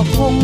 ก็คง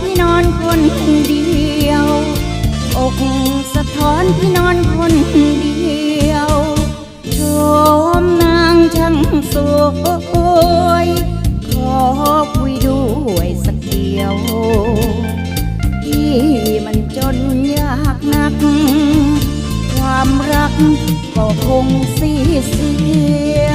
พี่นอนคนเดียว อกสะท้อนพี่นอนคนเดียวชมนางช่างสวยขอคุยด้วยสักเดียวที่มันจนยากนัก ความรักก็คงสีเสีย